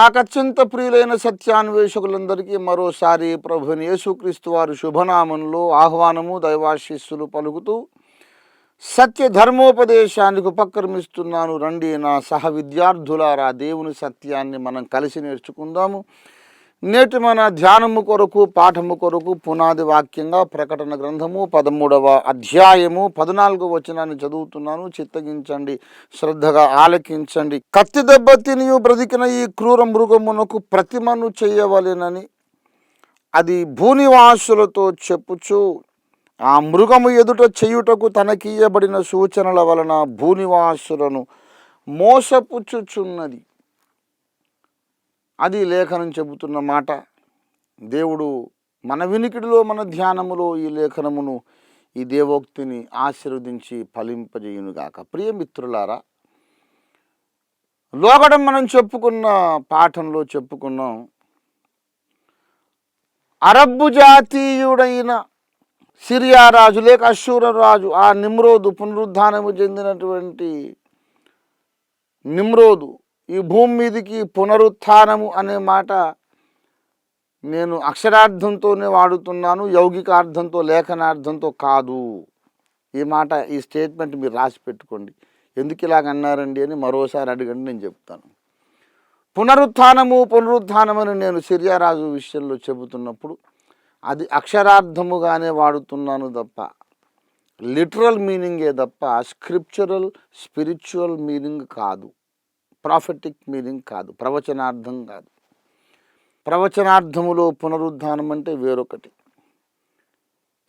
నాకు అత్యంత ప్రియులైన సత్యాన్వేషకులందరికీ మరోసారి ప్రభుని యేసుక్రీస్తు వారి శుభనామంలో ఆహ్వానము దైవాశిస్సులు పలుకుతూ సత్య ధర్మోపదేశానికి ఉపక్రమిస్తున్నాను. రండి నా సహ విద్యార్థులారా దేవుని సత్యాన్ని మనం కలిసి నేర్చుకుందాము. నేటి మన ధ్యానము కొరకు పాఠము కొరకు పునాది వాక్యంగా ప్రకటన గ్రంథము పదమూడవ అధ్యాయము పద్నాలుగు వచనాన్ని చదువుతున్నాను. చిత్తగించండి శ్రద్ధగా ఆలకించండి. కత్తి దెబ్బ తినియు బ్రతికిన ఈ క్రూర మృగమునకు ప్రతిమను చేయవలెనని అది భూనివాసులతో చెప్పుచు ఆ మృగము ఎదుట చేయుటకు తనకియ్యబడిన సూచనల వలన భూనివాసులను మోసపుచ్చుచున్నది. అది లేఖనం చెబుతున్న మాట. దేవుడు మన వినికిడిలో మన ధ్యానములో ఈ లేఖనమును ఈ దేవోక్తిని ఆశీర్వదించి ఫలింపజేయునుగాక ప్రియమిత్రులారా లోగడం మనం చెప్పుకున్న పాఠంలో చెప్పుకున్నాం అరబ్బు జాతీయుడైన సిరియా రాజు లేక అశూర రాజు ఆ నిమ్రోదు పునరుద్ధానము చెందినటువంటి నిమ్రోదు ఈ భూమి మీదకి పునరుత్థానము అనే మాట నేను అక్షరార్థంతోనే వాడుతున్నాను యౌగికార్థంతో లేఖనార్థంతో కాదు. ఈ మాట ఈ స్టేట్మెంట్ మీరు రాసి పెట్టుకోండి. ఎందుకు ఇలాగ అన్నారండి అని మరోసారి అడగండి నేను చెప్తాను. పునరుత్థానము పునరుత్నమని నేను సిరియారాజు విషయంలో చెబుతున్నప్పుడు అది అక్షరార్థముగానే వాడుతున్నాను తప్ప లిటరల్ మీనింగే తప్ప స్క్రిప్చురల్ స్పిరిచువల్ మీనింగ్ కాదు. ప్రాఫిటిక్ మీనింగ్ కాదు ప్రవచనార్థం కాదు. ప్రవచనార్థములో పునరుద్ధానం అంటే వేరొకటి.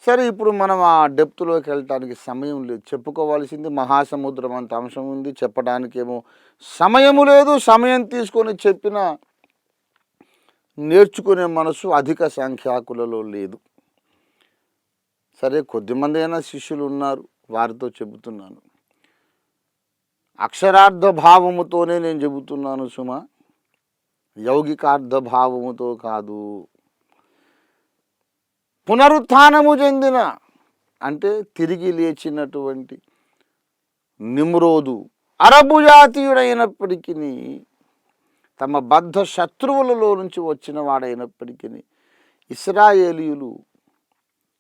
సరే ఇప్పుడు మనం ఆ డెప్త్లోకి వెళ్ళటానికి సమయం లేదు. చెప్పుకోవాల్సింది మహాసముద్రం అంత అంశం ఉంది. చెప్పడానికేమో సమయము లేదు. సమయం తీసుకొని చెప్పిన నేర్చుకునే మనసు అధిక సంఖ్యాకులలో లేదు. సరే కొద్దిమంది అయినా శిష్యులు ఉన్నారు. వారితో చెబుతున్నాను. అక్షరార్థ భావముతోనే నేను చెబుతున్నాను సుమ. యౌగికార్థ భావముతో కాదు. పునరుత్థానము చెందిన అంటే తిరిగి లేచినటువంటి నిమ్రోదు అరబు జాతీయుడైనప్పటికీ తమ బద్ధ శత్రువులలో నుంచి వచ్చిన వాడైనప్పటికీ ఇస్రాయేలీయులు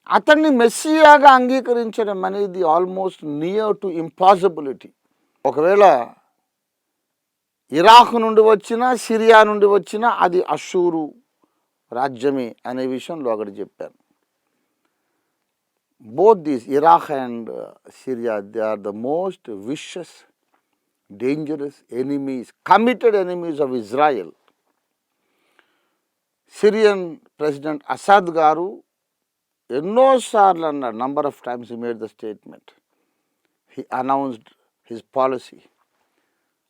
అతన్ని మెస్సియాగా అంగీకరించడం అనేది ఆల్మోస్ట్ నియర్ టు ఇంపాసిబిలిటీ ఒకవేళ ఇరాక్ నుండి వచ్చినా సిరియా నుండి వచ్చినా అది అషూరు రాజ్యమే అనే విషయంలో అక్కడ చెప్పాను both these Iraq and Syria they are the most vicious dangerous enemies committed enemies of Israel Syrian president Assad గారు ఎన్నోసార్లు అన్నాడు number of times he made the statement he announced his policy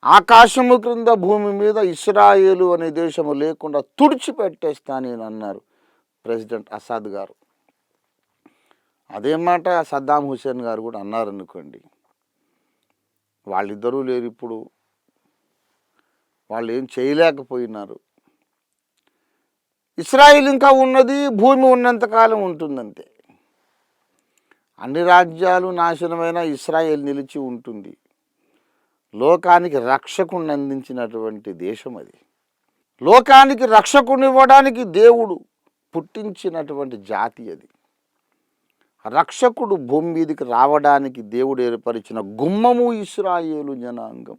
ఆకాశము క్రింద భూమి మీద ఇస్రాయేలు అనే దేశము లేకుండా తుడిచిపెట్టేస్తా నేను అన్నారు ప్రెసిడెంట్ అసాద్ గారు. అదే మాట సద్దాం హుసేన్ గారు కూడా అన్నారనుకోండి వాళ్ళిద్దరూ లేరు ఇప్పుడు. వాళ్ళు ఏం చేయలేకపోయినారు. ఇస్రాయిల్ ఇంకా ఉన్నది భూమి ఉన్నంతకాలం ఉంటుందంతే. అన్ని రాజ్యాలు నాశనమైన ఇస్రాయేల్ నిలిచి ఉంటుంది. లోకానికి రక్షకుని అందించినటువంటి దేశం అది. లోకానికి రక్షకుని ఇవ్వడానికి దేవుడు పుట్టించినటువంటి జాతి అది. రక్షకుడు భూమి మీదకి రావడానికి దేవుడు ఏర్పరిచిన గుమ్మము ఇస్రాయేలు జనాంగం.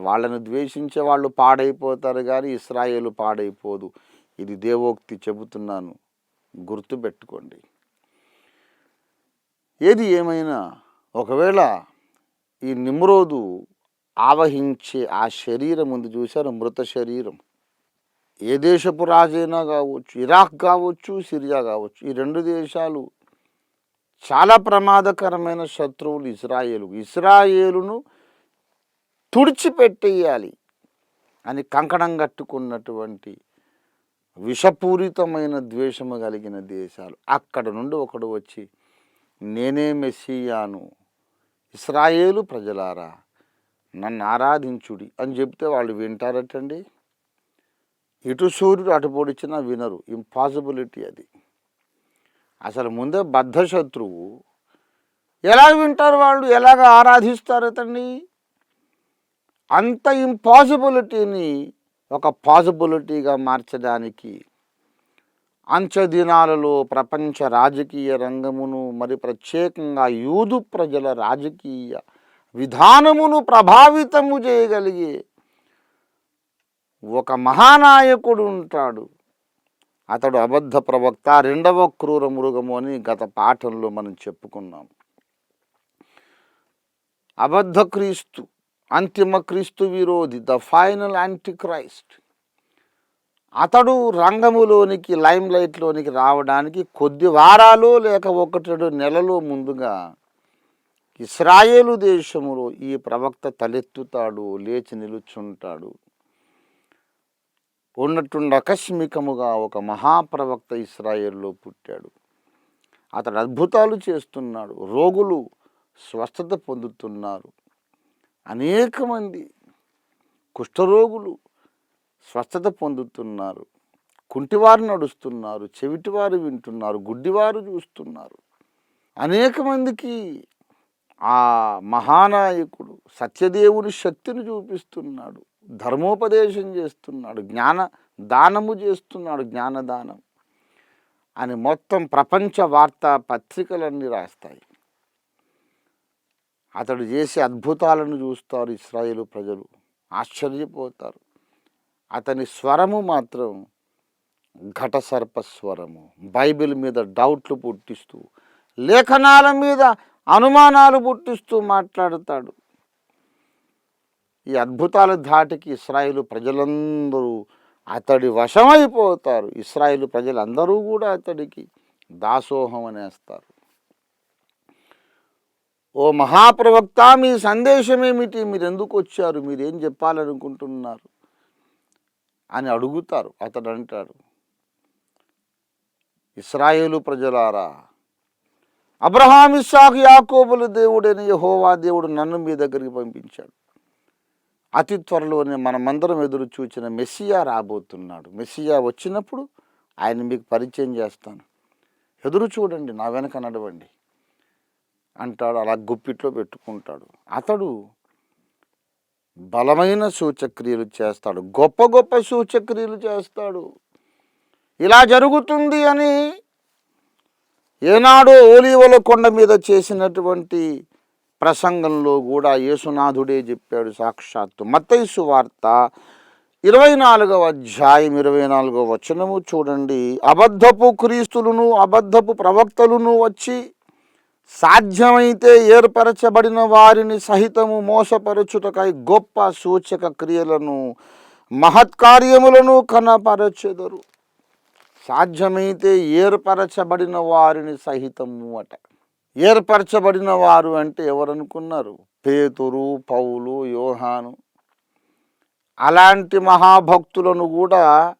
వాళ్ళను ద్వేషించే వాళ్ళు పాడైపోతారు కానీ ఇస్రాయేలు పాడైపోదు. ఇది దేవోక్తి చెబుతున్నాను. గుర్తుపెట్టుకోండి. ఏది ఏమైనా ఒకవేళ ఈ నిమ్రోదు ఆవహించే ఆ శరీరం ఉంది చూశారు? మృత శరీరం. ఏ దేశపు రాజైనా కావచ్చు ఇరాక్ కావచ్చు సిరియా కావచ్చు ఈ రెండు దేశాలు చాలా ప్రమాదకరమైన శత్రువులు ఇస్రాయేలు ఇస్రాయేలును తుడిచిపెట్టేయాలి అని కంకణం కట్టుకున్నటువంటి విషపూరితమైన ద్వేషము కలిగిన దేశాలు. అక్కడ నుండి ఒకడు వచ్చి నేనే మెస్సియాను. ఇస్రాయేలు ప్రజలారా నన్ను ఆరాధించుడి అని చెప్తే వాళ్ళు వింటారటండి. ఇటు సూర్యుడు అటు పొడిచినా వినరు. ఇంపాసిబిలిటీ అది. అసలు ముందే బద్ధ శత్రువు ఎలా వింటారు వాళ్ళు? ఎలాగ ఆరాధిస్తారు అతన్ని అంత ఇంపాసిబిలిటీని ఒక పాసిబిలిటీగా మార్చడానికి అంచె దినాలలో ప్రపంచ రాజకీయ రంగమును మరి ప్రత్యేకంగా యూదు ప్రజల రాజకీయ విధానమును ప్రభావితము చేయగలిగే ఒక మహానాయకుడు ఉంటాడు. అతడు అబద్ధ ప్రవక్త రెండవ క్రూర మృగము అని గత పాఠంలో మనం చెప్పుకున్నాం. అబద్ధ క్రీస్తు అంతిమ క్రీస్తు విరోధి ద ఫైనల్ యాంటీ క్రైస్ట్ అతడు రంగములోనికి లైమ్ లైట్లోనికి రావడానికి కొద్ది వారాలు లేక ఒకటి నెలలో ముందుగా ఇస్రాయేలు దేశములో ఈ ప్రవక్త తలెత్తుతాడు లేచి నిలుచుంటాడు. ఉన్నట్టుండి ఆకస్మికముగా ఒక మహాప్రవక్త ఇస్రాయేల్లో పుట్టాడు. అతడు అద్భుతాలు చేస్తున్నాడు రోగులు స్వస్థత పొందుతున్నారు. అనేక మంది కుష్ఠరోగులు స్వస్థత పొందుతున్నారు. కుంటివారు నడుస్తున్నారు. చెవిటివారు వింటున్నారు. గుడ్డివారు చూస్తున్నారు. అనేక మందికి ఆ మహానాయకుడు సత్యదేవుని శక్తిని చూపిస్తున్నాడు. ధర్మోపదేశం చేస్తున్నాడు. జ్ఞాన దానము చేస్తున్నాడు జ్ఞానదానం అని మొత్తం ప్రపంచ వార్తా పత్రికలన్నీ రాస్తాయి. అతడు చేసే అద్భుతాలను చూస్తారు ఇస్రాయేలు ప్రజలు. ఆశ్చర్యపోతారు. అతని స్వరము మాత్రం ఘటసర్ప స్వరము. బైబిల్ మీద డౌట్లు పుట్టిస్తూ లేఖనాల మీద అనుమానాలు పుట్టిస్తూ మాట్లాడతాడు. ఈ అద్భుతాల ధాటికి ఇస్రాయిలు ప్రజలందరూ అతడి వశమైపోతారు. ఇస్రాయిలు ప్రజలందరూ కూడా అతడికి దాసోహం అనేస్తారు. ఓ మహాప్రవక్త మీ సందేశం ఏమిటి? మీరు ఎందుకు వచ్చారు? మీరేం చెప్పాలనుకుంటున్నారు? అని అడుగుతారు. అతడు అంటాడు ఇస్రాయేలు ప్రజలారా అబ్రహాం ఇస్సాకు యాకోబుల దేవుడైన యహోవా దేవుడు నన్ను మీ దగ్గరికి పంపించాడు. అతి త్వరలోనే మనమందరం ఎదురు చూచిన మెస్సియా రాబోతున్నాడు. మెస్సియా వచ్చినప్పుడు ఆయన మీకు పరిచయం చేస్తాను. ఎదురు చూడండి నా వెనక నడవండి అంటాడు. అలా గుప్పిట్లో పెట్టుకుంటాడు. అతడు బలమైన సూచక్రియలు చేస్తాడు. గొప్ప గొప్ప సూచక్రియలు చేస్తాడు. ఇలా జరుగుతుంది అని ఏనాడో ఓలీవల కొండ మీద చేసినటువంటి ప్రసంగంలో కూడా యేసునాథుడే చెప్పాడు సాక్షాత్తు. మత్తైసు వార్త ఇరవై నాలుగవ అధ్యాయం ఇరవై నాలుగవ వచనము చూడండి. అబద్ధపు క్రీస్తులను అబద్ధపు ప్రవక్తలను వచ్చి సాధ్యమైతే ఏర్పరచబడిన వారిని సహితము మోసపరచుటకై గొప్ప సూచక క్రియలను మహత్కార్యములను కనపరచెదరు. సాధ్యమైతే ఏర్పరచబడిన వారిని సహితము అట. ఏర్పరచబడిన వారు అంటే ఎవరనుకున్నారు? పేతురు పౌలు యోహాను. అలాంటి మహాభక్తులను కూడా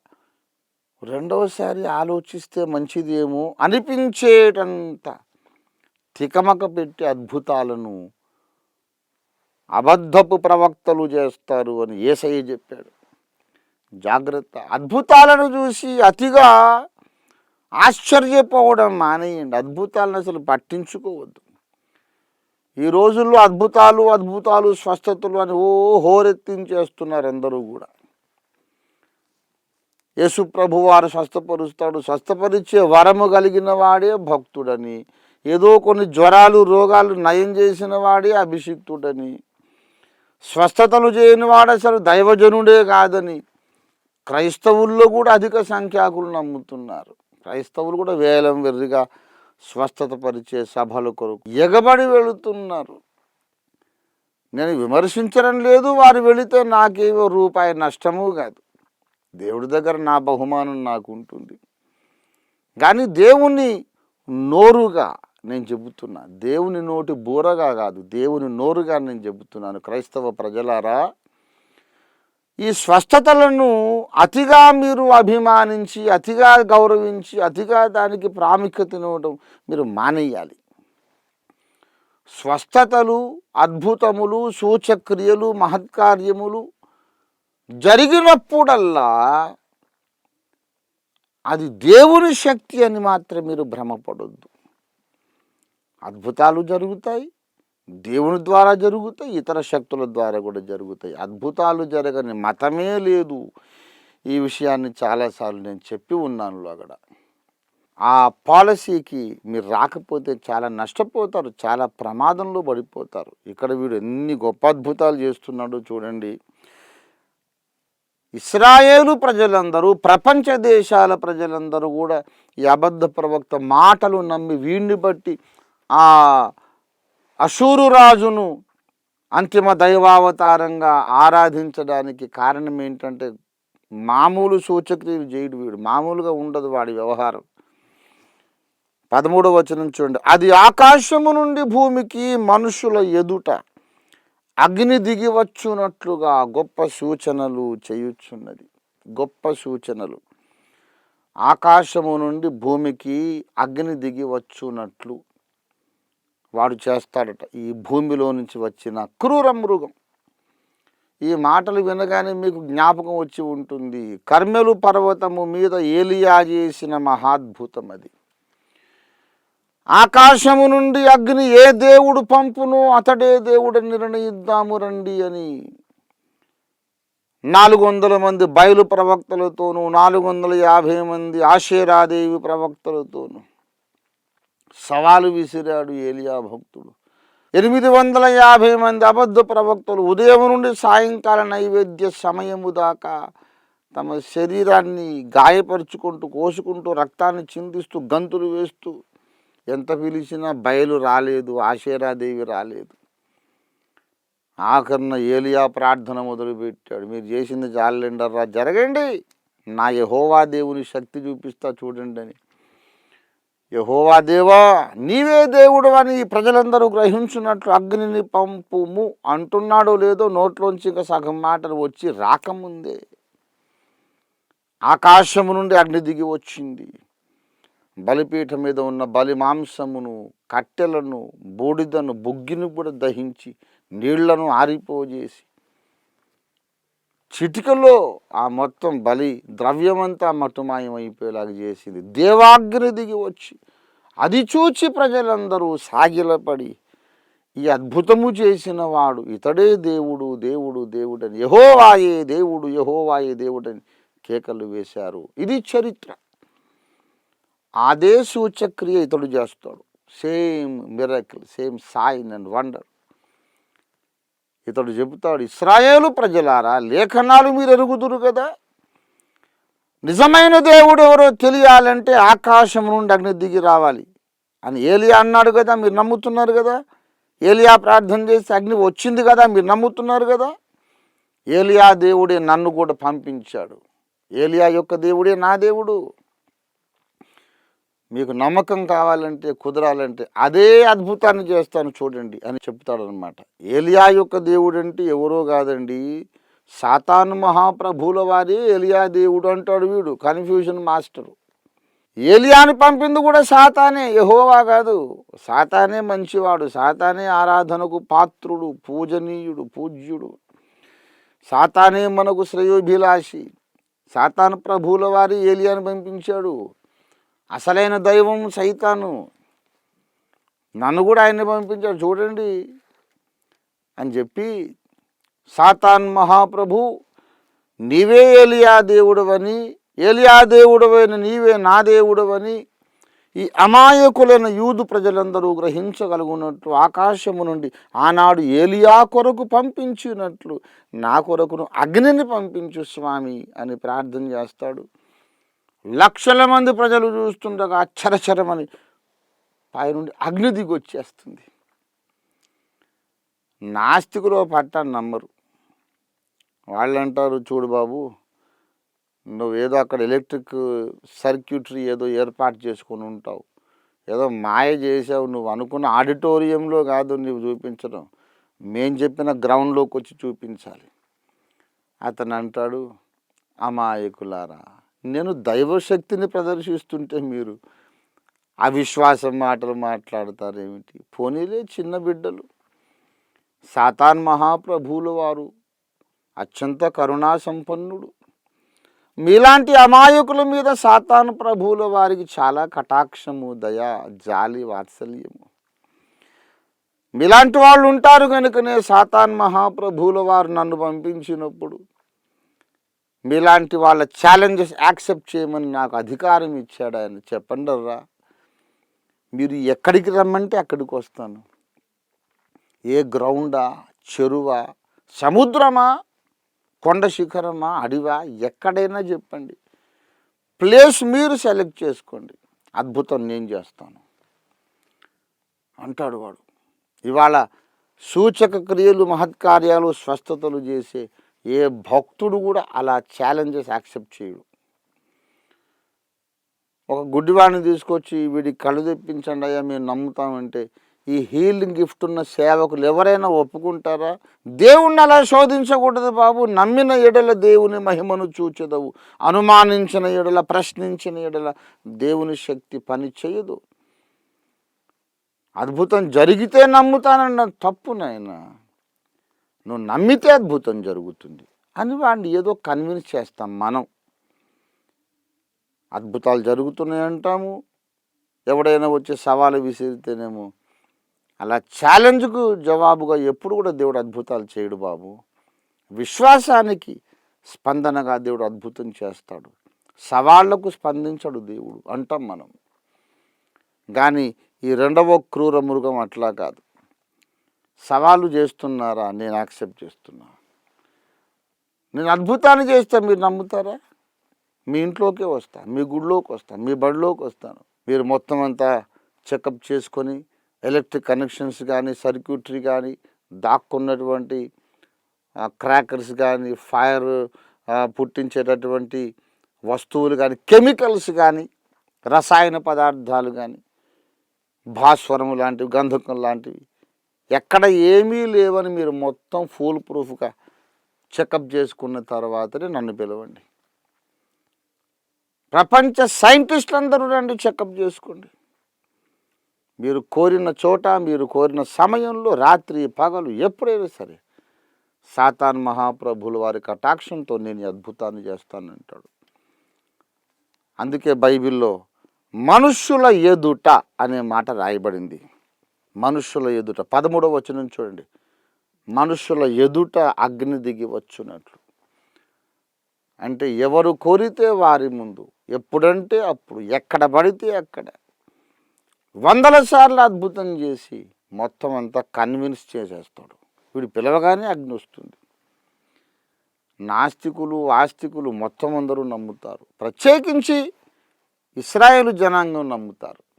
రెండవసారి ఆలోచిస్తే మంచిదేమో అనిపించేటంత తికమక పెట్టి అద్భుతాలను అబద్ధపు ప్రవక్తలు చేస్తారు అని ఏసయ్య చెప్పాడు. జాగ్రత్త. అద్భుతాలను చూసి అతిగా ఆశ్చర్యపోవడం మానేయండి. అద్భుతాలను అసలు పట్టించుకోవద్దు. ఈ రోజుల్లో అద్భుతాలు అద్భుతాలు స్వస్థతలు అని ఓ హోరెత్తించేస్తున్నారు అందరూ కూడా. యేసు ప్రభువారు స్వస్థపరుస్తాడు. స్వస్థపరిచే వరము కలిగిన వాడే భక్తుడని ఏదో కొన్ని జ్వరాలు రోగాలు నయం చేసిన వాడే అభిషిక్తుడని. స్వస్థతలు చేయని వాడు అసలు దైవజనుడే కాదని క్రైస్తవుల్లో కూడా అధిక సంఖ్యాకులు నమ్ముతున్నారు. క్రైస్తవులు కూడా వేలం వెర్రిగా స్వస్థత పరిచే సభల కొరకు ఎగబడి వెళుతున్నారు. నేను విమర్శించడం లేదు వారు వెళితే నాకేవో రూపాయి నష్టము కాదు. దేవుడి దగ్గర నా బహుమానం నాకు ఉంటుంది కానీ దేవుణ్ణి నోరుగా నేను చెబుతున్నా. దేవుని నోటి బూరగా కాదు దేవుని నోరుగా నేను చెబుతున్నాను క్రైస్తవ ప్రజలారా. ఈ స్వస్థతలను అతిగా మీరు అభిమానించి అతిగా గౌరవించి అతిగా దానికి ప్రాముఖ్యతనివ్వడం మీరు మానేయాలి. స్వస్థతలు అద్భుతములు సూచక్రియలు మహత్కార్యములు జరిగినప్పుడల్లా అది దేవుని శక్తి అని మాత్రం మీరు భ్రమపడొద్దు. అద్భుతాలు జరుగుతాయి దేవుని ద్వారా జరుగుతాయి ఇతర శక్తుల ద్వారా కూడా జరుగుతాయి. అద్భుతాలు జరగని మతమే లేదు. ఈ విషయాన్ని చాలాసార్లు నేను చెప్పి ఉన్నాను అక్కడ ఆ పాలసీకి మీరు రాకపోతే చాలా నష్టపోతారు చాలా ప్రమాదంలో పడిపోతారు. ఇక్కడ వీడు ఎన్ని గొప్ప అద్భుతాలు చేస్తున్నాడో చూడండి. ఇస్రాయేలు ప్రజలందరూ ప్రపంచ దేశాల ప్రజలందరూ కూడా ఈ అబద్ధ ప్రవక్త మాటలు నమ్మి వీడిని బట్టి ఆ అశూరు రాజును అంతిమ దైవావతారంగా ఆరాధించడానికి కారణం ఏంటంటే మామూలు సూచక్రియలు చేయడు వీడు. మామూలుగా ఉండదు వాడి వ్యవహారం. పదమూడవ వచనం చూడండి. అది ఆకాశము నుండి భూమికి మనుషుల ఎదుట అగ్ని దిగి వచ్చునట్లుగా గొప్ప సూచనలు చేయుచున్నది. గొప్ప సూచనలు. ఆకాశము నుండి భూమికి అగ్ని దిగి వచ్చునట్లు వాడు చేస్తాడట. ఈ భూమిలో నుంచి వచ్చిన క్రూర మృగం. ఈ మాటలు వినగానే మీకు జ్ఞాపకం వచ్చి ఉంటుంది. కర్మెలు పర్వతము మీద ఏలియా చేసిన మహాద్భుతం అది. ఆకాశము నుండి అగ్ని ఏ దేవుడు పంపును అతడే దేవుడు నిర్ణయిద్దాము రండి అని. నాలుగు వందల మంది బయలు ప్రవక్తలతోనూ నాలుగు వందల యాభై మంది ఆశీరాదేవి ప్రవక్తలతోనూ సవాలు విసిరాడు ఏలియా భక్తుడు. ఎనిమిది వందల యాభై మంది అబద్ధ ప్రవక్తలు ఉదయం నుండి సాయంకాల నైవేద్య సమయము దాకా తమ శరీరాన్ని గాయపరుచుకుంటూ కోసుకుంటూ రక్తాన్ని చిందిస్తూ గంతులు వేస్తూ ఎంత పిలిచినా బయలు రాలేదు ఆశేరాదేవి రాలేదు. ఆఖరిన ఏలియా ప్రార్థన మొదలుపెట్టాడు. మీరు చేసింది చాలండర్రా జరగండి. నా యహోవా దేవుని శక్తి చూపిస్తా చూడండి అని యహోవా దేవా నీవే దేవుడు అని ప్రజలందరూ గ్రహించున్నట్లు అగ్నిని పంపుము అంటున్నాడో లేదో నోట్లోంచి ఇంకా సగం మాటలు వచ్చి రాకముందే. ఆకాశము నుండి అగ్ని దిగి వచ్చింది. బలిపీఠం మీద ఉన్న బలి మాంసమును కట్టెలను బూడిదను బుగ్గిని కూడా దహించి నీళ్ళను ఆరిపోజేసి చిటికలో ఆ మొత్తం బలి ద్రవ్యమంతా మటుమాయం అయిపోయేలాగా చేసింది. దేవాగ్ని దిగి వచ్చి అది చూచి ప్రజలందరూ సాగిలపడి ఈ అద్భుతము చేసిన వాడు ఇతడే దేవుడు దేవుడు దేవుడని యహోవాయే దేవుడు యహోవాయే దేవుడని కేకలు వేశారు. ఇది చరిత్ర. అదే సూచక్రియ ఇతడు చేస్తాడు. Same miracle same sign and wonder ఇతడు చెబుతాడు ఇస్రాయేలు ప్రజలారా లేఖనాలు మీరు ఎరుగుదురు కదా నిజమైన దేవుడు ఎవరో తెలియాలంటే ఆకాశం నుండి అగ్ని దిగి రావాలి. అని ఏలియా అన్నాడు కదా మీరు నమ్ముతున్నారు కదా ఏలియా ప్రార్థన చేసి అగ్ని వచ్చింది కదా మీరు నమ్ముతున్నారు కదా ఏలియా దేవుడే నన్ను కూడా పంపించాడు. ఏలియా యొక్క దేవుడే నా దేవుడు. మీకు నమ్మకం కావాలంటే కుదరాలంటే అదే అద్భుతాన్ని చేస్తాను చూడండి అని చెప్తాడనమాట ఏలియా యొక్క దేవుడు అంటే ఎవరో కాదండి. సాతాను మహాప్రభువుల వారి ఏలియా దేవుడు అంటాడు వీడు కన్ఫ్యూజన్ మాస్టరు. ఏలియాని పంపింది కూడా సాతానే యహోవా కాదు. సాతానే మంచివాడు సాతానే ఆరాధనకు పాత్రుడు పూజనీయుడు పూజ్యుడు. సాతానే మనకు శ్రేయోభిలాషి. సాతాను ప్రభువుల వారి ఏలియాని పంపించాడు. అసలైన దైవం సైతాను. నన్ను కూడా ఆయన్ని పంపించాడు చూడండి అని చెప్పి సాతాన్ మహాప్రభు నీవే ఏలియా దేవుడవని ఏలియా దేవుడవైన నీవే నా దేవుడవని ఈ అమాయకులైన యూదు ప్రజలందరూ గ్రహించగలుగునట్లు ఆకాశము నుండి ఆనాడు ఏలియా కొరకు పంపించినట్లు నా కొరకును అగ్నిని పంపించు స్వామి అని ప్రార్థన చేస్తాడు. లక్షల మంది ప్రజలు చూస్తుండగా చరచరమని పైనుండి అగ్ని దిగి వచ్చేస్తుంది నాస్తికులు పట్టాన్ని నమ్మరు. వాళ్ళు అంటారు చూడు బాబు నువ్వు ఏదో అక్కడ ఎలక్ట్రిక్ సర్క్యూటరీ ఏదో ఏర్పాటు చేసుకొని ఉంటావు. ఏదో మాయ చేసావు నువ్వు అనుకున్న ఆడిటోరియంలో కాదు నువ్వు చూపించడం. మేం చెప్పిన గ్రౌండ్లోకి వచ్చి చూపించాలి. అతను అంటాడు అమాయకులారా నేను దైవశక్తిని ప్రదర్శిస్తుంటే మీరు అవిశ్వాసం మాటలు మాట్లాడతారేమిటి? పోనీలే చిన్న బిడ్డలు. సాతాన్ మహాప్రభువుల వారు అత్యంత కరుణా సంపన్నుడు మీలాంటి అమాయకుల మీద సాతాను ప్రభువుల వారికి చాలా కటాక్షము దయ జాలి వాత్సల్యము. మీలాంటి వాళ్ళు ఉంటారు కనుకనే సాతాన్ మహాప్రభువుల వారు నన్ను పంపించినప్పుడు మీలాంటి వాళ్ళ ఛాలెంజెస్ యాక్సెప్ట్ చేయమని నాకు అధికారం ఇచ్చాడు ఆయన. చెప్పండి రా. మీరు ఎక్కడికి రమ్మంటే అక్కడికి వస్తాను. ఏ గ్రౌండా చెరువా సముద్రమా కొండ శిఖరమా అడివా ఎక్కడైనా చెప్పండి. ప్లేస్ మీరు సెలెక్ట్ చేసుకోండి. అద్భుతం నేను చేస్తాను. అంటాడు వాడు. ఇవాళ సూచక క్రియలు మహత్కార్యాలు స్వస్థతలు చేసే ఏ భక్తుడు కూడా అలా ఛాలెంజెస్ యాక్సెప్ట్ చేయడు. ఒక గుడ్డివాడిని తీసుకొచ్చి వీడికి కళ్ళు తెప్పించండి అయ్యా మేము నమ్ముతామంటే ఈ హీలింగ్ గిఫ్ట్ ఉన్న సేవకులు ఎవరైనా ఒప్పుకుంటారా? దేవుణ్ణి అలా శోధించకూడదు బాబు. నమ్మిన ఎడల దేవుని మహిమను చూచెదవు. అనుమానించిన ఎడల ప్రశ్నించిన ఎడల దేవుని శక్తి పని చేయదు. అద్భుతం జరిగితే నమ్ముతానన్న తప్పు నాయనా. నువ్వు నమ్మితే అద్భుతం జరుగుతుంది. అని వాడిని ఏదో కన్విన్స్ చేస్తాం మనం. అద్భుతాలు జరుగుతున్నాయి అంటాము. ఎవడైనా వచ్చి సవాలు విసిరితేనేమో అలా ఛాలెంజ్కు జవాబుగా ఎప్పుడు కూడా దేవుడు అద్భుతాలు చేయడు బాబు. విశ్వాసానికి స్పందనగా దేవుడు అద్భుతం చేస్తాడు. సవాళ్ళకు స్పందించడు దేవుడు అంటాం మనం. కానీ ఈ రెండవ క్రూర మృగం అట్లా కాదు. సవాలు చేస్తున్నారా? నేను యాక్సెప్ట్ చేస్తున్నా. నేను అద్భుతాన్ని చేస్తే మీరు నమ్ముతారా? మీ ఇంట్లోకే వస్తాను మీ గుడిలోకి వస్తాను మీ బడిలోకి వస్తాను. మీరు మొత్తం అంతా చెకప్ చేసుకొని ఎలక్ట్రిక్ కనెక్షన్స్ కానీ సర్క్యూటరీ కానీ దాక్కున్నటువంటి క్రాకర్స్ కానీ ఫైర్ పుట్టించేటటువంటి వస్తువులు కానీ కెమికల్స్ కానీ రసాయన పదార్థాలు కానీ భాస్వరము లాంటివి గంధకం లాంటివి ఎక్కడ ఏమీ లేవని మీరు మొత్తం ఫూల్ ప్రూఫ్గా చెకప్ చేసుకున్న తర్వాతనే నన్ను పిలవండి. ప్రపంచ సైంటిస్టులు అందరూ రండి చెకప్ చేసుకోండి. మీరు కోరిన చోట మీరు కోరిన సమయంలో రాత్రి పగలు ఎప్పుడైనా సరే సాతాన్ మహాప్రభుల వారి కటాక్షంతో నేను అద్భుతాన్ని చేస్తానంటాడు. అందుకే బైబిల్లో మనుష్యుల ఎదుట అనే మాట రాయబడింది. మనుష్యుల ఎదుట పదమూడవ వచనం చూడండి. మనుష్యుల ఎదుట అగ్ని దిగి వచ్చినట్లు. అంటే ఎవరు కోరితే వారి ముందు ఎప్పుడంటే అప్పుడు ఎక్కడ పడితే అక్కడ. వందల సార్లు అద్భుతం చేసి మొత్తం అంతా కన్విన్స్ చేసేస్తాడు. వీడు పిలవగానే అగ్ని వస్తుంది. నాస్తికులు ఆస్తికులు మొత్తం అందరూ నమ్ముతారు. ప్రత్యేకించి ఇస్రాయేలు జనాంగం నమ్ముతారు.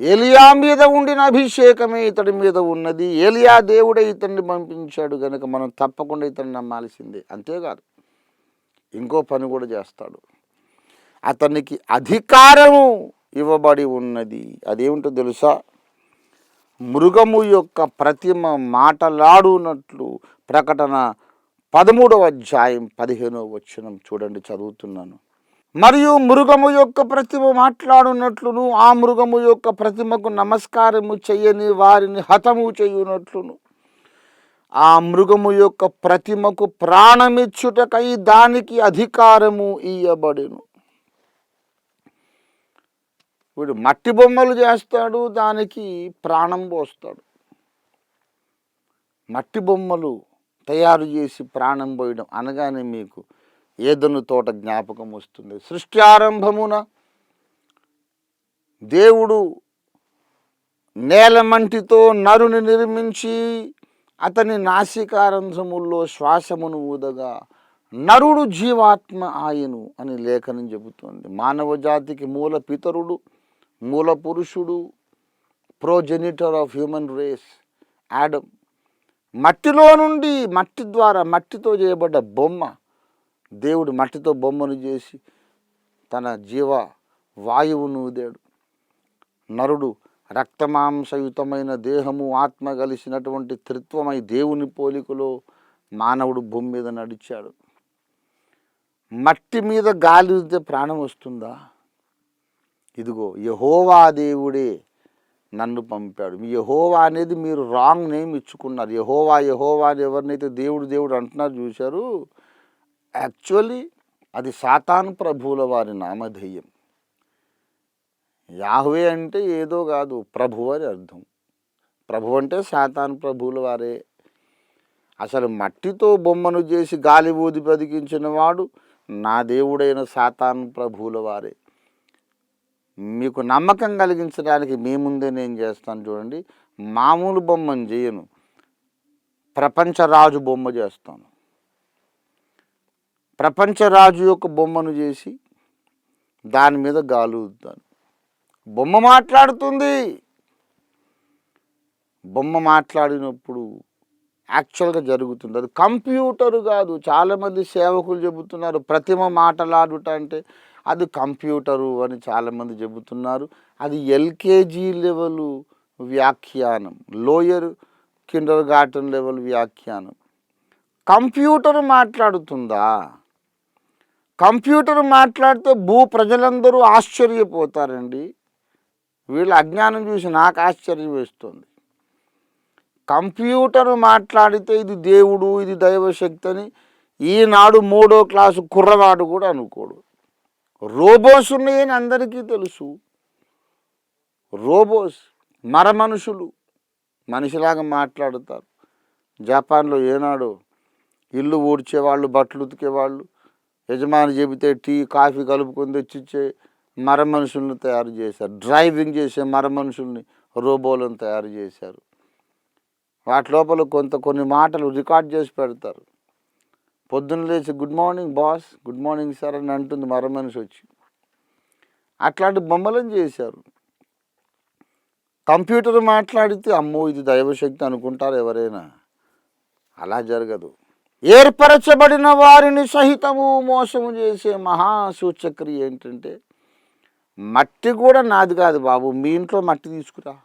ఏలియా మీద ఉండిన అభిషేకమే ఇతడి మీద ఉన్నది. ఏలియా దేవుడే ఇతన్ని పంపించాడు కనుక మనం తప్పకుండా ఇతన్ని నమ్మాల్సిందే. అంతేకాదు ఇంకో పని కూడా చేస్తాడు. అతనికి అధికారము ఇవ్వబడి ఉన్నది. అదేమిటో తెలుసా? మృగము యొక్క ప్రతిమ మాటలాడునట్లు ప్రకటన పదమూడవ అధ్యాయం పదిహేనవ వచనం చూడండి చదువుతున్నాను. మరియు మృగము యొక్క ప్రతిమ మాట్లాడునట్లును ఆ మృగము యొక్క ప్రతిమకు నమస్కారము చేయని వారిని హతము చేయునట్లును. ఆ మృగము యొక్క ప్రతిమకు ప్రాణమిచ్చుటకై దానికి అధికారము ఇయ్యబడును. వీడు మట్టి బొమ్మలు చేస్తాడు దానికి ప్రాణం పోస్తాడు. మట్టి బొమ్మలు తయారు చేసి ప్రాణం పోయడం అనగానే మీకు ఏదను తోట జ్ఞాపకం వస్తుంది. సృష్టి ఆరంభమున దేవుడు నేలమంటితో నరుని నిర్మించి అతని నాసికారంధ్రముల్లో శ్వాసమును ఊదగా నరుడు జీవాత్మ ఆయను అని లేఖనం చెబుతోంది. మానవ జాతికి మూల పితరుడు మూల పురుషుడు progenitor of human race Adam మట్టిలో నుండి మట్టి ద్వారా మట్టితో చేయబడ్డ బొమ్మ దేవుడు మట్టితో బొమ్మను చేసి తన జీవ వాయువును ఊదాడు. నరుడు రక్తమాంసయుతమైన దేహము ఆత్మ కలిసినటువంటి త్రిత్వమై దేవుని పోలికలో మానవుడు భూమి మీద నడిచాడు. మట్టి మీద గాలి ఊదితే ప్రాణం వస్తుందా? ఇదిగో యహోవా దేవుడే నన్ను పంపాడు. మీ యహోవా అనేది మీరు రాంగ్ నేమ్ ఇచ్చుకున్నారు. యహోవా యహోవా అని ఎవరినైతే దేవుడు దేవుడు అంటున్నారు చూశారు యాక్చువల్లీ అది సాతాన్ ప్రభువుల వారి నామధేయం. యాహువే అంటే ఏదో కాదు ప్రభు అని అర్థం. ప్రభు అంటే సాతాన్ ప్రభువుల వారే. అసలు మట్టితో బొమ్మను చేసి గాలి ఊది బతికించిన వాడు నా దేవుడైన సాతాన్ ప్రభువుల వారే. మీకు నమ్మకం కలిగించడానికి మీ ముందే నేను చేస్తాను చూడండి. మామూలు బొమ్మను చేయను. ప్రపంచరాజు బొమ్మ చేస్తాను. ప్రపంచరాజు యొక్క బొమ్మను చేసి దాని మీద గాలుద్దాను బొమ్మ మాట్లాడుతుంది. బొమ్మ మాట్లాడినప్పుడు యాక్చువల్గా జరుగుతుంది. అది కంప్యూటర్ కాదు. చాలామంది సేవకులు చెబుతున్నారు ప్రతిమ మాటలాడుట అంటే అది కంప్యూటరు అని చాలామంది చెబుతున్నారు. అది ఎల్కేజీ లెవెల్ వ్యాఖ్యానం లోయర్ కిండర్ గార్టెన్ లెవెల్ వ్యాఖ్యానం. కంప్యూటర్ మాట్లాడుతుందా? కంప్యూటర్ మాట్లాడితే భూ ప్రజలందరూ ఆశ్చర్యపోతారండి. వీళ్ళ అజ్ఞానం చూసి నాకు ఆశ్చర్యం వేస్తుంది. కంప్యూటర్ మాట్లాడితే ఇది దేవుడు ఇది దైవశక్తి అని ఈనాడు మూడో క్లాసు కుర్రవాడు కూడా అనుకోడు. రోబోస్ ఉన్నాయని అందరికీ తెలుసు. రోబోస్ మర మనుషులు మనిషిలాగా మాట్లాడుతారు. జపాన్లో ఏనాడు ఇల్లు ఊడ్చేవాళ్ళు బట్టలు ఉతికేవాళ్ళు యజమాని చెబితే టీ కాఫీ కలుపుకొని తెచ్చిచ్చే మర మనుషుల్ని తయారు చేశారు. డ్రైవింగ్ చేసే మర మనుషుల్ని రోబోలను తయారు చేశారు. వాటి లోపల కొంత కొన్ని మాటలు రికార్డ్ చేసి పెడతారు. పొద్దున్న లేచి good morning boss good morning sir అని అంటుంది మర మనిషి వచ్చి. అట్లాంటి బొమ్మలను చేశారు. కంప్యూటర్ మాట్లాడితే అమ్మో ఇది దైవశక్తి అనుకుంటారు ఎవరైనా. అలా జరగదు. ఏర్పరచబడిన వారిని సహితము మోసము చేసే మహాసూచక్రియ ఏంటంటే మట్టి కూడా నాది కాదు బాబు మీ ఇంట్లో మట్టి తీసుకురా.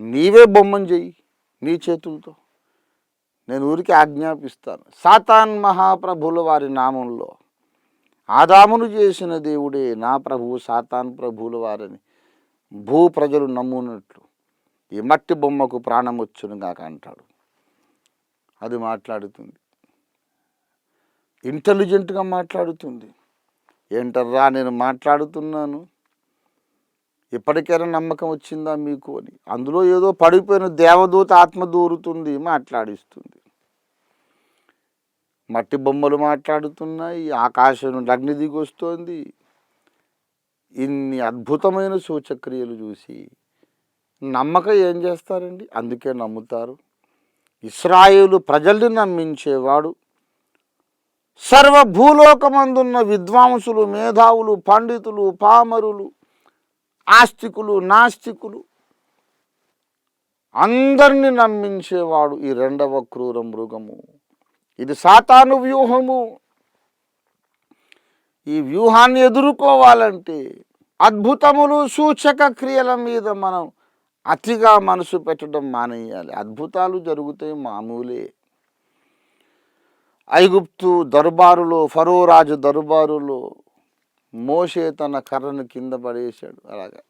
నీవే బొమ్మను చెయ్యి నీ చేతులతో. నేను ఊరికి ఆజ్ఞాపిస్తాను. సాతాన్ మహాప్రభుల వారి నామంలో ఆదామును చేసిన దేవుడే నా ప్రభువు సాతాన్ ప్రభువుల వారిని భూ ప్రజలు నమ్మునట్లు. ఈ మట్టి బొమ్మకు ప్రాణం వచ్చును కాక అంటాడు. అది మాట్లాడుతుంది. ఇంటెలిజెంట్గా మాట్లాడుతుంది. ఏంటర్రా నేను మాట్లాడుతున్నాను. ఇప్పటికైనా నమ్మకం వచ్చిందా మీకు అని. అందులో ఏదో పడిపోయిన దేవదూత ఆత్మ దూరుతుంది మాట్లాడిస్తుంది. మట్టి బొమ్మలు మాట్లాడుతున్నాయి ఆకాశం నుండి అగ్ని దిగొస్తోంది. ఇన్ని అద్భుతమైన సూచక్రియలు చూసి నమ్మక ఏం చేస్తారండి? అందుకే నమ్ముతారు. ఇస్రాయేలు ప్రజల్ని నమ్మించేవాడు. సర్వ భూలోకమందున్న విద్వాంసులు మేధావులు పండితులు పామరులు ఆస్తికులు నాస్తికులు అందరిని నమ్మించేవాడు ఈ రెండవ క్రూర మృగము. ఇది సాతాను వ్యూహము. ఈ వ్యూహాన్ని ఎదుర్కోవాలంటే అద్భుతములు సూచక క్రియల మీద మనం అతిగా మనసు పెట్టడం మానేయాలి. అద్భుతాలు జరుగుతాయి మామూలే. ఐగుప్తు దర్బారులో ఫరో రాజు దర్బారులో మోషే తన కర్రను కింద పడేశాడు. అలాగా.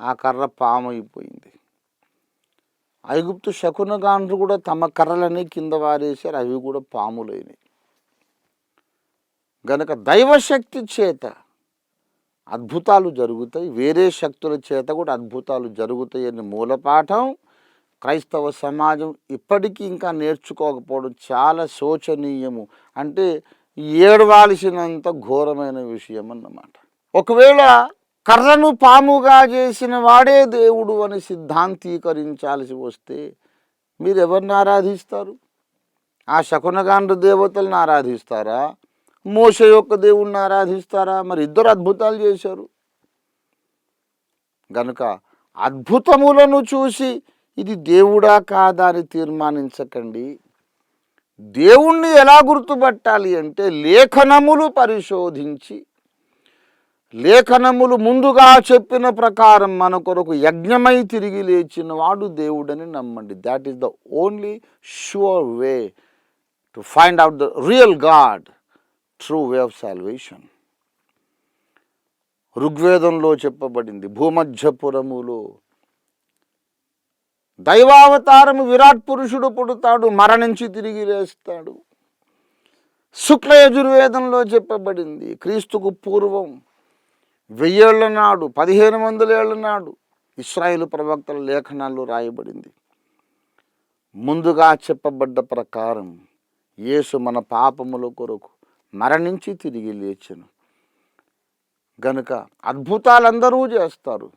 ఆ కర్ర పాము అయిపోయింది ఐగుప్తు శకునగాండ్రు కూడా తమ కర్రలని కింద వారేశారు. అవి కూడా పాములైనవి గనక దైవశక్తి చేత అద్భుతాలు జరుగుతాయి. వేరే శక్తుల చేత కూడా అద్భుతాలు జరుగుతాయి అని మూలపాఠం. క్రైస్తవ సమాజం ఇప్పటికీ ఇంకా నేర్చుకోకపోవడం చాలా శోచనీయము. అంటే ఏడవాల్సినంత ఘోరమైన విషయం అన్నమాట. ఒకవేళ కర్రను పాముగా చేసిన వాడే దేవుడు అని సిద్ధాంతీకరించాల్సి వస్తే మీరు ఎవరిని ఆరాధిస్తారు? ఆ శకునగాండ్ర దేవతలను ఆరాధిస్తారా? మోస యొక్క దేవుణ్ణి ఆరాధిస్తారా? మరి ఇద్దరు అద్భుతాలు చేశారు. గనుక అద్భుతములను చూసి ఇది దేవుడా కాదా అని తీర్మానించకండి. దేవుణ్ణి ఎలా గుర్తుపట్టాలి అంటే లేఖనములు పరిశోధించి లేఖనములు ముందుగా చెప్పిన ప్రకారం మన కొరకు యజ్ఞమై తిరిగి లేచిన వాడు దేవుడని నమ్మండి. That is the only sure way to find out the real God true way of salvation ఋగ్వేదంలో చెప్పబడింది భూమధ్యపురములో దైవావతారము విరాట్ పురుషుడు పుడతాడు మరణించి తిరిగి లేస్తాడు. శుక్ల యజుర్వేదంలో చెప్పబడింది క్రీస్తుకు పూర్వం వెయ్యేళ్ళ నాడు పదిహేను వందల ఏళ్ళ నాడు ఇస్రాయేల్ ప్రవక్తల లేఖనాల్లో రాయబడింది. ముందుగా చెప్పబడ్డ ప్రకారం యేసు మన పాపముల కొరకు మరణించి తిరిగి లేచను. గనుక అద్భుతాలందరూ చేస్తారు.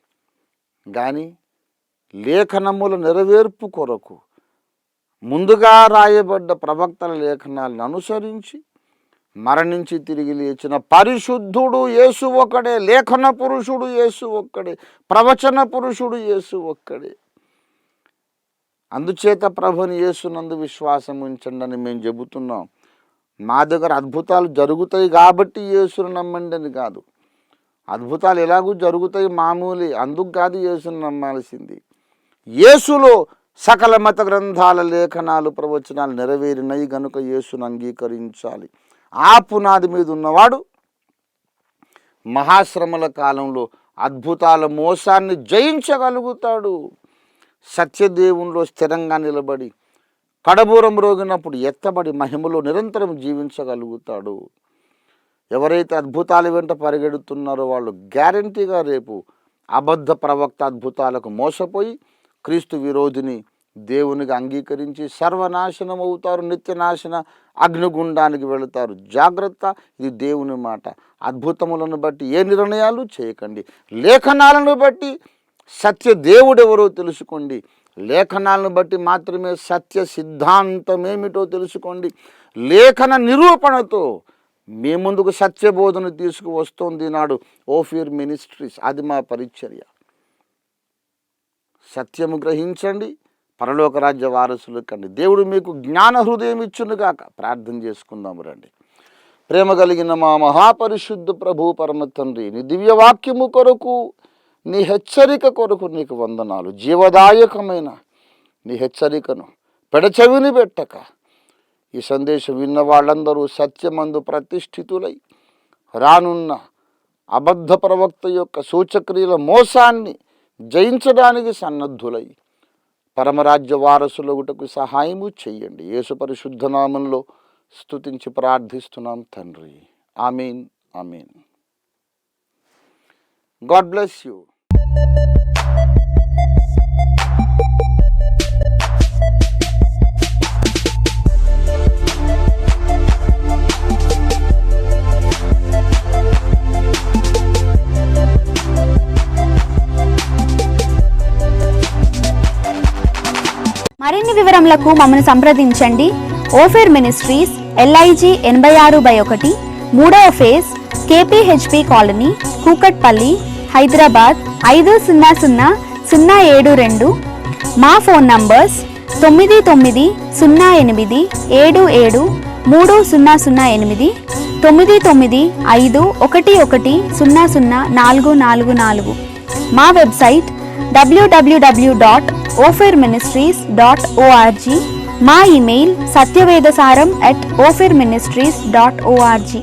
కానీ లేఖనముల నెరవేర్పు కొరకు ముందుగా రాయబడ్డ ప్రవక్తల లేఖనాలను అనుసరించి మరణించి తిరిగి లేచిన పరిశుద్ధుడు యేసు ఒక్కడే లేఖన పురుషుడు యేసు ఒక్కడే ప్రవచన పురుషుడు యేసు ఒక్కడే. అందుచేత ప్రభుని యేసునందు విశ్వాసం ఉంచండి అని మేము చెబుతున్నాం. మా దగ్గర అద్భుతాలు జరుగుతాయి కాబట్టి యేసును నమ్మండి అని కాదు. అద్భుతాలు ఎలాగూ జరుగుతాయి మామూలే అందుకు కాదు యేసును నమ్మాల్సింది. యేసులో సకల మత గ్రంథాల లేఖనాలు ప్రవచనాలు నెరవేరినవి గనుక యేసును అంగీకరించాలి. ఆ పునాది మీద ఉన్నవాడు మహాశ్రమల కాలంలో అద్భుతాల మోసాన్ని జయించగలుగుతాడు. సత్యదేవుల్లో స్థిరంగా నిలబడి కడబూరం రోగినప్పుడు ఎత్తబడి మహిమలో నిరంతరం జీవించగలుగుతాడు. ఎవరైతే అద్భుతాల వెంట పరిగెడుతున్నారో వాళ్ళు గ్యారంటీగా రేపు అబద్ధ ప్రవక్త అద్భుతాలకు మోసపోయి క్రీస్తు విరోధిని దేవునికి అంగీకరించి సర్వనాశనం అవుతారు నిత్యనాశన అగ్నిగుండానికి వెళతారు. జాగ్రత్త ఇది దేవుని మాట. అద్భుతములను బట్టి ఏ నిర్ణయాలు చేయకండి. లేఖనాలను బట్టి సత్య దేవుడెవరో తెలుసుకోండి. లేఖనాలను బట్టి మాత్రమే సత్య సిద్ధాంతమేమిటో తెలుసుకోండి. లేఖన నిరూపణతో మీ ముందుకు సత్యబోధన తీసుకువస్తోంది నాడు ఓఫియర్ మినిస్ట్రీస్. అది మా పరిచర్య. సత్యము గ్రహించండి పరలోక రాజ్య వారసులు కండి. దేవుడు మీకు జ్ఞాన హృదయం ఇచ్చునుగాక ప్రార్థన చేసుకుందాం రండి. ప్రేమ కలిగిన మా మహాపరిశుద్ధ ప్రభు పరమ తండ్రి నీ దివ్యవాక్యము కొరకు నీ హెచ్చరిక కొరకు నీకు వందనాలు. జీవదాయకమైన నీ హెచ్చరికను పెడచెవిని పెట్టక. ఈ సందేశం విన్న వాళ్ళందరూ సత్యమందు ప్రతిష్ఠితులై రానున్న అబద్ధ ప్రవక్త యొక్క సూచక్రియల మోసాన్ని జయించడానికి సన్నద్ధులై పరమరాజ్య వారసులగుటకు సహాయము చెయ్యండి. యేసు పరిశుద్ధనామంలో స్తుతించి ప్రార్థిస్తున్నాం తండ్రి. ఆమీన్. ఆమీన్. God bless you. మరిన్ని వివరములకు మమ్మల్ని సంప్రదించండి. ఓఫేర్ మినిస్ట్రీస్ ఎల్ఐజి ఎనభై ఆరు బై ఒకటి మూడవ phase KPHP colony Kukatpally Hyderabad ఐదు సున్నా సున్నా సున్నా ఏడు రెండు. మా ఫోన్ నంబర్స్ తొమ్మిది తొమ్మిది సున్నా ఎనిమిది ఏడు ఏడు మూడు సున్నా సున్నా ఎనిమిది తొమ్మిది తొమ్మిది ఐదు ఒకటి ఒకటి సున్నా సున్నా నాలుగు నాలుగు నాలుగు. మా website WWW dot ofer ministries dot org మా email Satyavedasaram at ofer ministries dot org